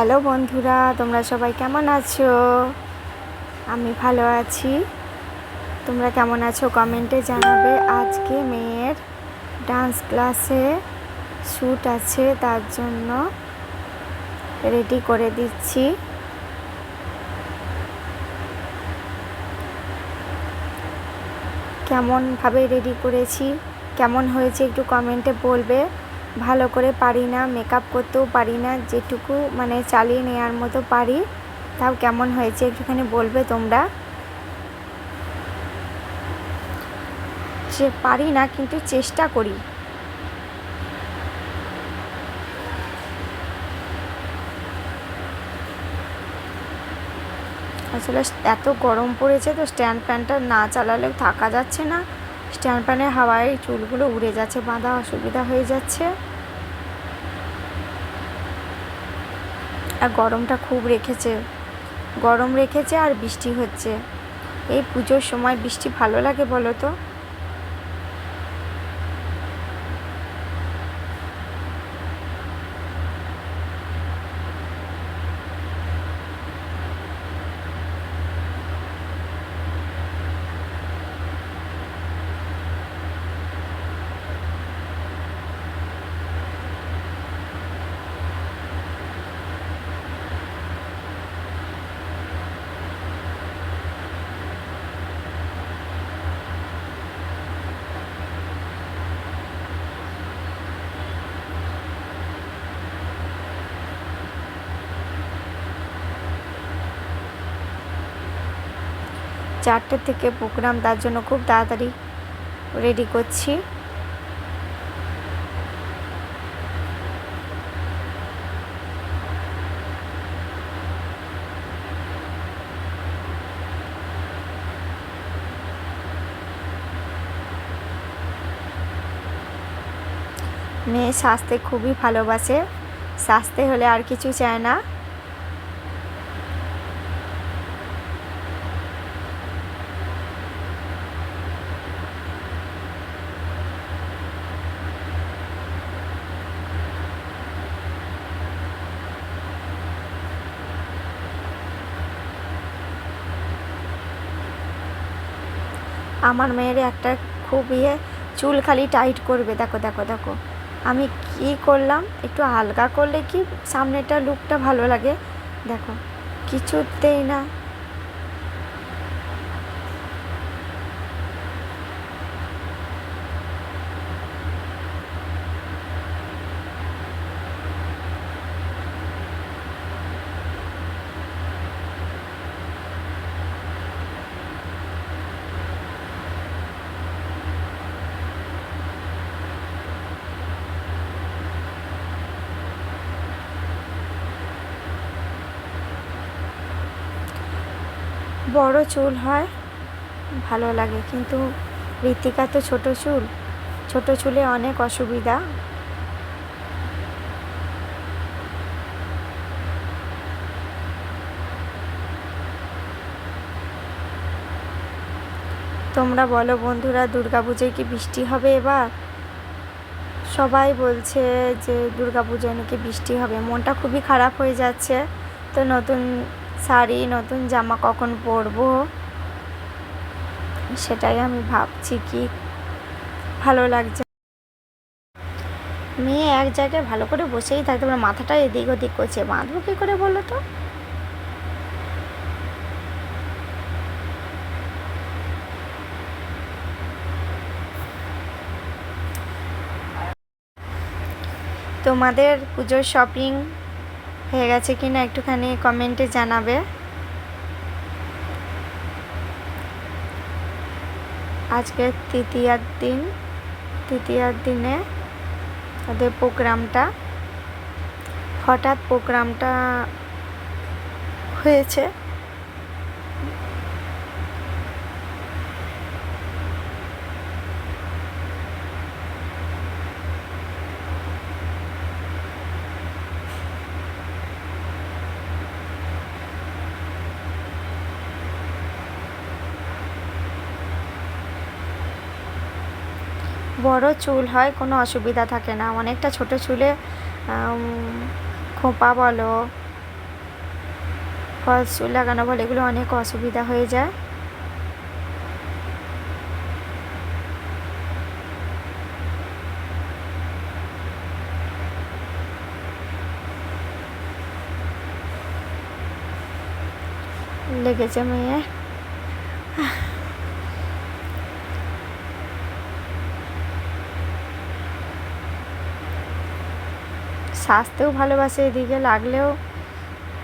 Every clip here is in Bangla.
হ্যালো বন্ধুরা, তোমরা সবাই কেমন আছো? আমি ভালো আছি। তোমরা কেমন আছো কমেন্টে জানাবে। আজকে মেয়ের ডান্স ক্লাসে শ্যুট আছে, তার জন্য রেডি করে দিচ্ছি। কেমনভাবে রেডি করেছি, কেমন হয়েছে একটু কমেন্টে বলবে। ভালো করে পারি না মেকআপ করতেও পারি না, যেটুকু মানে চালিয়ে নেওয়ার মতো পারি, তাও কেমন হয়েছে একটুখানি বলবে তোমরা? পারি না কিন্তু চেষ্টা করি। আসলে এত গরম পড়েছে তো স্ট্যান্ড ফ্যানটা না চালালেও থাকা যাচ্ছে না। স্ট্যান্ড ফ্যানের হাওয়ায় চুলগুলো উড়ে যাচ্ছে, বাঁধা অসুবিধা হয়ে যাচ্ছে। আর গরমটা খুব রেখেছে। গরম রেখেছে আর বৃষ্টি হচ্ছে। এই পুজোর সময় বৃষ্টি ভালো লাগে বলো তো? চারটে থেকে প্রোগ্রাম, তার জন্য খুব তাড়াতাড়ি রেডি করছি। মেয়ে সাজতে খুবই ভালোবাসে। সাজতে হলে আর কিছু চায় না। আমার মেয়ের একটা খুব ইয়ে চুল খালি টাইট করবে। দেখো দেখো দেখো। আমি কি করলাম? একটু হালকা করলে কি সামনেটা লুকটা ভালো লাগে? দেখো, কিছুতেই না। বড় চুল হয়, ভালো লাগে। কিন্তু ঋতিকা তো ছোট চুল। ছোট চুলে অনেক অসুবিধা। তোমরা বলো বন্ধুরা, দুর্গাপুজোয় কি বৃষ্টি হবে এবার? সবাই বলছে যে দুর্গাপুজোয় নাকি বৃষ্টি হবে। মনটা খুবই খারাপ হয়ে যাচ্ছে। তো নতুন শাড়ি, নতুন জামা কখন পরবো? সেটাই আমি ভাবছি কি ভালো লাগছে। মেয়ে এক জায়গায় ভালো করে বসেই থাকতে পারে, মাথাটা এদিক ওদিক করছে। বাঁধবো কী করে বলো তো? তোমাদের পুজোর শপিং হয়ে গেছে কি না একটুখানি কমেন্টে জানাবে। আজকে তৃতীয়ার দিন তৃতীয়ার দিনে তাদের প্রোগ্রামটা। হঠাৎ প্রোগ্রামটা হয়েছে। বড় চুল হয়, কোনো অসুবিধা থাকে না। অনেকটা ছোট চুলে খোঁপা বলো ফলস লাগানো বলো, এগুলো অনেক অসুবিধা হয়ে যায়। লেগেছে মেয়ে। সাজতেও ভালোবাসে, এদিকে লাগলেও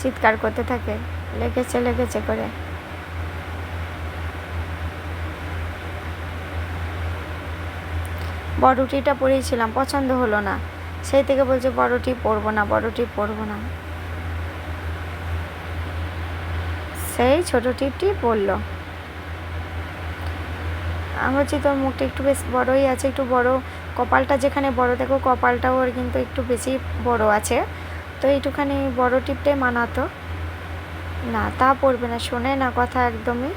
চিৎকার করতে থাকে। লেগেছে লেগেছে করে। বড়টিটা পরেছিলাম, পছন্দ হলো না। সেই থেকে বলছে, বড়টি পরবো না, বড়টি পরবো না। সেই ছোট টিপটি পরলো। আমি বলছি তোর মুখটা একটু বেশ বড়ই আছে, একটু বড় কপালটা যেখানে বড়, দেখো কপালটাও ওর কিন্তু একটু বেশি বড় আছে। তো এইটুখানি বড় টিপটাই মানাতো। না, তা পড়বে না, শোনে না কথা একদমই।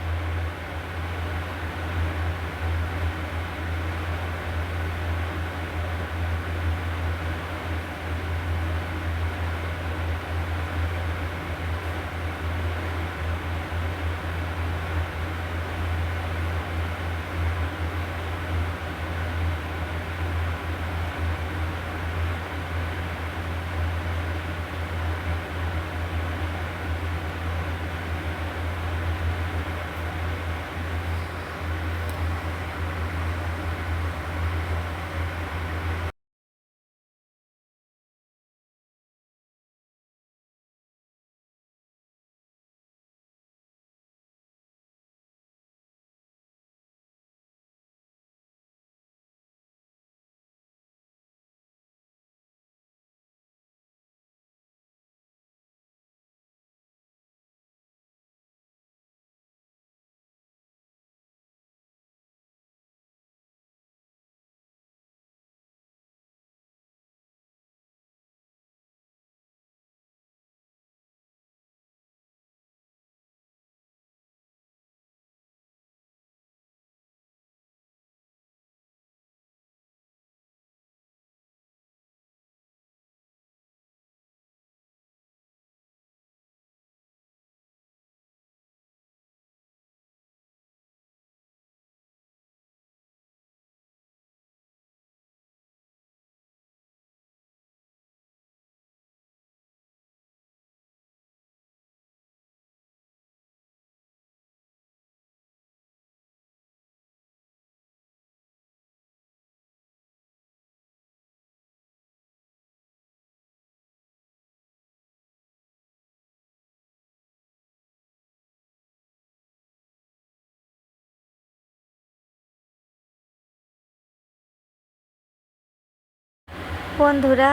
বন্ধুরা,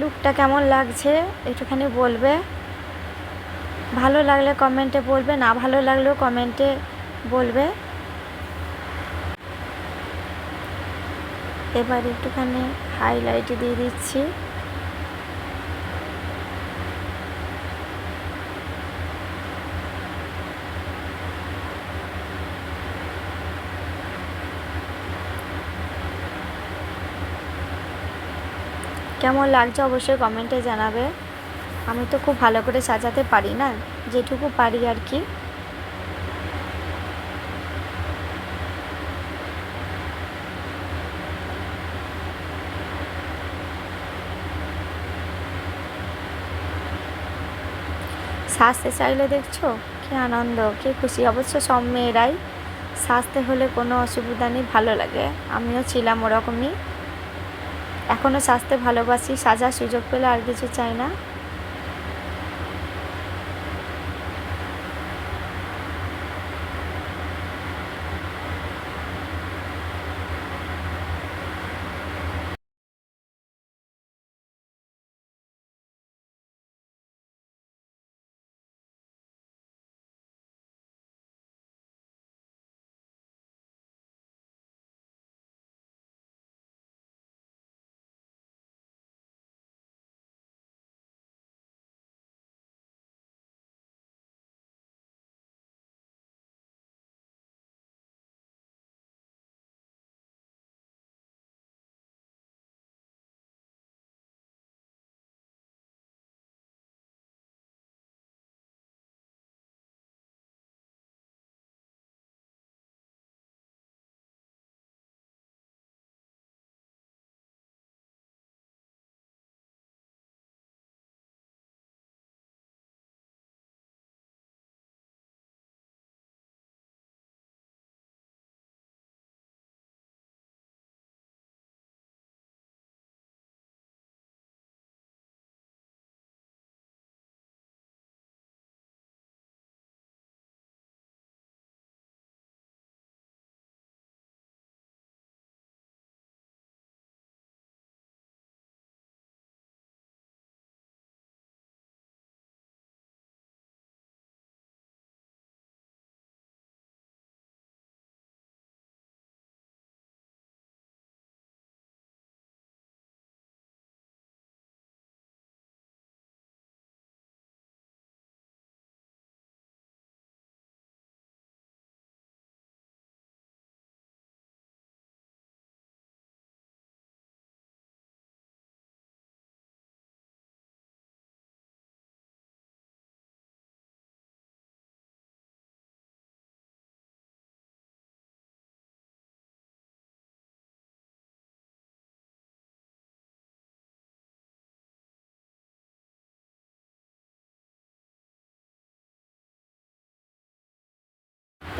লুকটা কেমন লাগছে একটুখানি বলবে? ভালো লাগলে কমেন্টে বলবে, না ভালো লাগলেও কমেন্টে বলবে। এবার একটুখানি হাইলাইট দিয়ে দিচ্ছি। কেমন লাগছে অবশ্যই কমেন্টে জানাবে। আমি তো খুব ভালো করে সাজাতে পারি না, যেটুকু পারি আর কি। সাজতে চাইলে দেখছ? কি আনন্দ, কি খুশি। অবশ্য সব মেয়েরাই সাজতে হলে কোনো অসুবিধা নেই, ভালো লাগে। আমিও ছিলাম ওরকমই। এখনও সাজতে ভালোবাসি সাজার সুযোগ পেলে আর কিছু চাই না।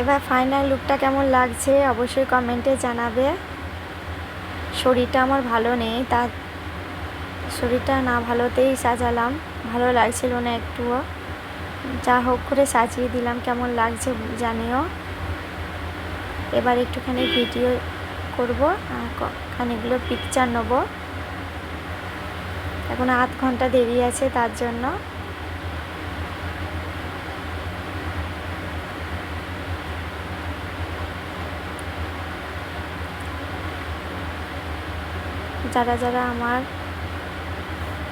এবার ফাইনাল লুকটা কেমন লাগছে অবশ্যই কমেন্টে জানাবে। শরীরটা আমার ভালো নেই তার শরীরটা না ভালোতেই সাজালাম। ভালো লাগছিল না একটুও। যা হোক করে সাজিয়ে দিলাম, কেমন লাগছে জানিও। এবার একটুখানি ভিডিও করব, আর খানিকগুলো পিকচার নেব। এখন আধ ঘণ্টা দেরি আছে তার জন্য। যারা যারা আমার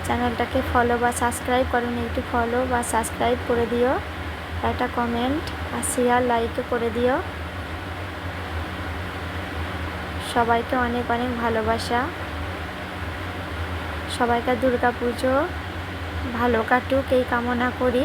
চ্যানেলটাকে ফলো বা সাবস্ক্রাইব করেন, একটু ফলো বা সাবস্ক্রাইব করে দিও। একটা কমেন্ট আর শেয়ার লাইকও করে দিও। সবাইকে অনেক অনেক ভালোবাসা। সবাইকার দুর্গা পুজো ভালো কাটুক, এই কামনা করি।